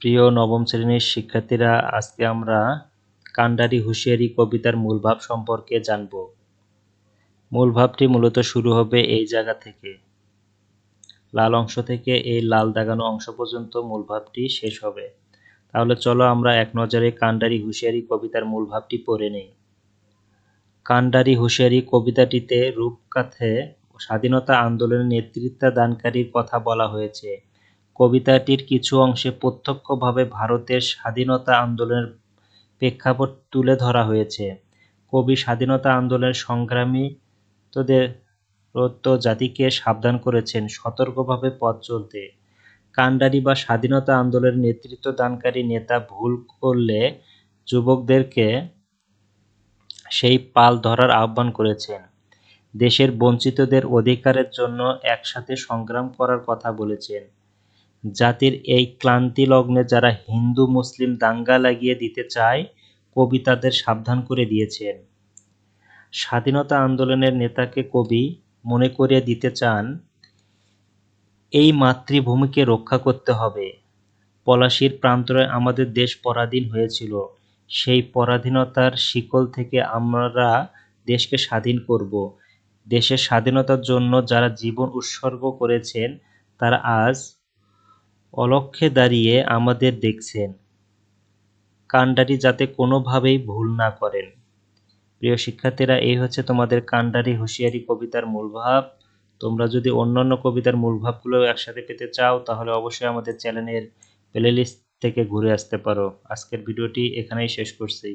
প্রিয় নবম শ্রেণির শিক্ষার্থীরা, আজকে আমরা কান্ডারি হুঁশিয়ারি কবিতার মূল ভাব সম্পর্কে জানব। মূল ভাবটি মূলত শুরু হবে এই জায়গা থেকে। লাল অংশ থেকে এই লাল দাগানো অংশ পর্যন্ত মূল ভাবটি শেষ হবে। তাহলে চলো আমরা এক নজরে কান্ডারি হুঁশিয়ারি কবিতার মূল ভাবটি পড়ে নেই। কান্ডারি হুঁশিয়ারি কবিতাটিতে রূপকাথে স্বাধীনতা আন্দোলনের নেতৃত্বাদানকারীর কথা বলা হয়েছে। কবিতাটির কিছু অংশে প্রত্যক্ষভাবে ভারতের স্বাধীনতা আন্দোলনের প্রেক্ষাপট তুলে ধরা হয়েছে। কবি স্বাধীনতা আন্দোলনের সংগ্রামীদের জাতিকে সাবধান করেছেন সতর্কভাবে পথ চলতে। কান্ডারি বা স্বাধীনতা আন্দোলনের নেতৃত্ব দানকারী নেতা ভুল করলে যুবকদেরকে সেই পাল ধরার আহ্বান করেছেন। দেশের বঞ্চিতদের অধিকারের জন্য একসাথে সংগ্রাম করার কথা বলেছেন। জাতির এই ক্লান্তি লগ্নে যারা হিন্দু, মুসলিম দাঙ্গা লাগিয়ে দিতে চায়, কবি তাদের সাবধান করে দিয়েছেন। স্বাধীনতা আন্দোলনের নেতাকে কবি মনে করিয়ে দিতে চান, এই মাতৃভূমিকে রক্ষা করতে হবে। পলাশির প্রান্তরে আমাদের দেশ পরাধীন হয়েছিল। সেই পরাধীনতার শিকল থেকে আমরা দেশকে স্বাধীন করব। দেশের স্বাধীনতার জন্য যারা জীবন উৎসর্গ করেছেন, তারা আজ অলক্ষ্যে দাঁড়িয়ে আমাদের দেখছেন। কান্ডারি যাতে কোনোভাবেই ভুল না করেন। প্রিয় শিক্ষার্থীরা, এই হচ্ছে তোমাদের কান্ডারি হুঁশিয়ারি কবিতার মূল ভাব। তোমরা যদি অন্যান্য কবিতার মূল ভাবগুলো একসাথে পেতে চাও, তাহলে অবশ্যই আমাদের চ্যানেলের প্লেলিস্ট থেকে ঘুরে আসতে পারো। আজকের ভিডিওটি এখানেই শেষ করছি।